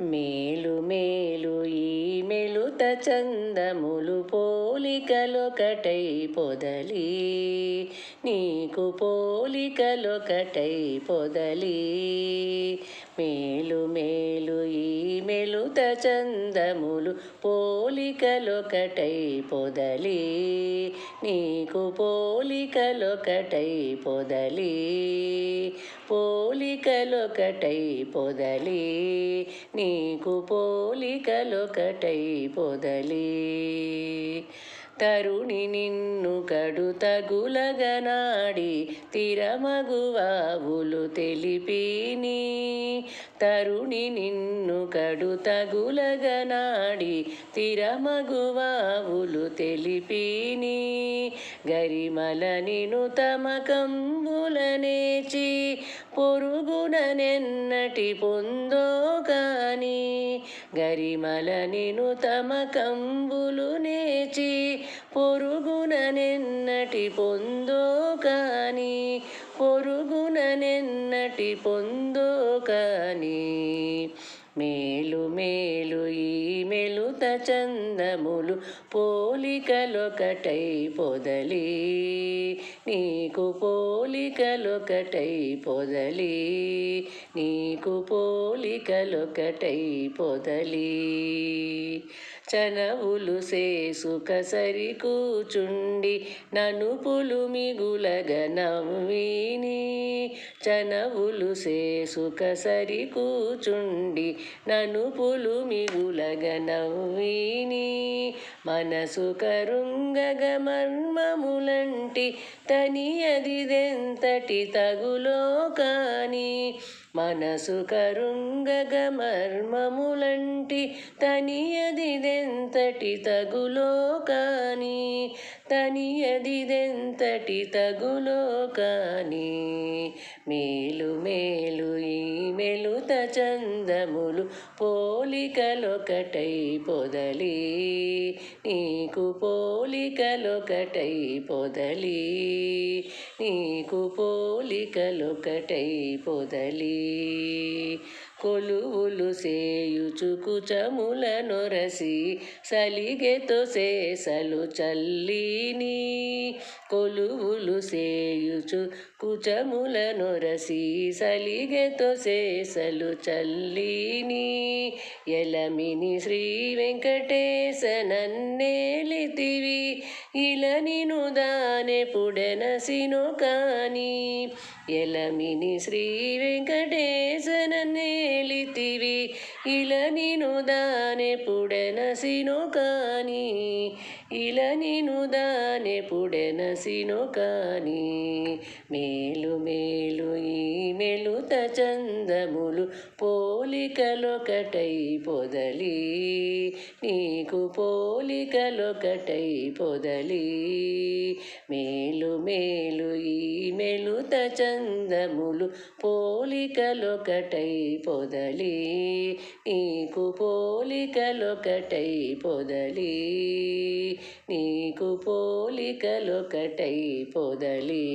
మేలు మేలు ఈ మెలుత చందములు పోలికలొకటై పొదలి. నీకు పోలికలొకటై పొదలి. మేలు మేలు ఈ మెలుత చందములు పోలికలొకటై పొదలి. నీకు పోలికలొకటై పొదలి. పోలికలొకటై పొదలి. నీకు పోలికలొకటై పొదలి. తరుణి నిన్ను కడు తగులగనాడి తిరమగువావులు తెలిపిని. తరుణి నిన్ను కడు తగులగనాడి తిరమగువావులు తెలిపిని. గరిమల నిను తమ కంబులనేచి పొరుగుననెన్నటి పొందో కాని గరిమల నిను తమ కంబులు నేచి పొరుగుననెన్నటి పొందో కానీ పొరుగుననెన్నటి పొందో పొందుకని మేలు మేలు ఈ మెలుత చందములు పోలికలొకటై పొదలి. నీకు పోలికలొకటై పొదలి. నీకు పోలికలొకటై పొదలి. చనవులు సేసుక సరి కూచుండి ననుపులు మిగులగ నవ్విని. చనవులు సేసుక సరి కూచుండి ననుపులు మిగులగ నవ్విని. మనసు కరుంగగ మర్మములంటి తనియదిదెంతటి తగులో కానీ మనసు కరుంగగ మర్మములంటి తనియదిదెంతటి తగులో కాని తనియదిదెంతటి తగులో కాని మేలు మేలు ఈ మెలుత చందములు పో పోలికలొకటై పొదలి. నీకు పోలికలొకటై పొదలి. నీకు పోలికలొకటై పొదలి. కొలువులు సేయుచు కుచముల నొరసి సలిగెతో సేసలు చల్లిని కొలువులు సేయుచు కుచముల నొరసి సలిగెతో సేసలు చల్లిని ఎలమిని శ్రీ వెంకటేశ నన్నేలితివి ఇల నిను దానె పుడెనసిను కాని. ఎలమిని శ్రీ వెంకటేశ నన్నేలితివి ఇల నిను దానె పుడెనసిను కాని. ఇలా నేను దానె కానీ మేలు మేలు ఈ మెలుత చందములు పోలికలొకటై పొదలి నీకు పోలికలొకటై పొదలి. మేలు మేలు ఈ మెలుత చందములు పోలికలొకటై పొదలి నీకు పోలికలొకటై పొదలి. నీకు పోలికలొకటై పొదలి